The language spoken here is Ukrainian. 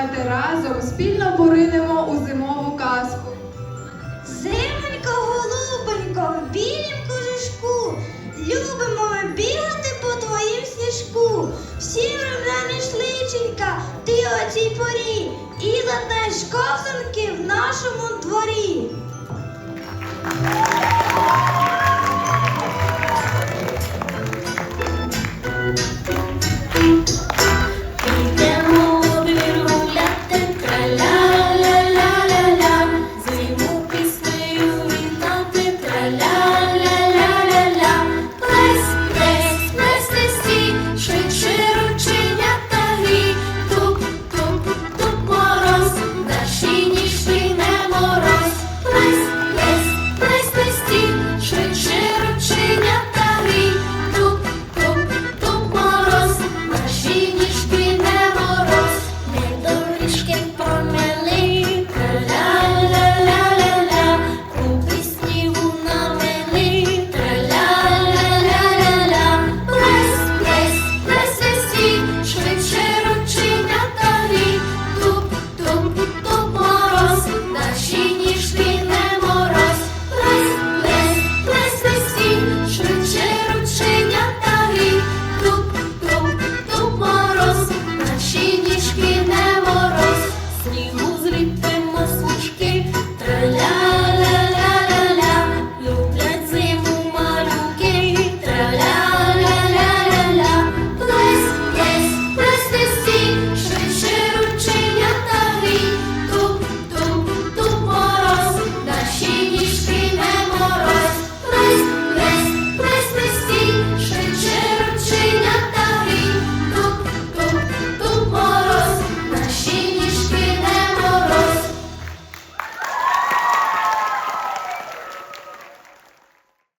давайте разом спільно поринемо у зимову казку. Зимонько, голубонько, в білім кожушку, любимо ми бігати по твоїм сніжку. Всі рум'яні шличенька, ти оцій порі, і ладнаєш ковзанки в нашому дворі. Chicken.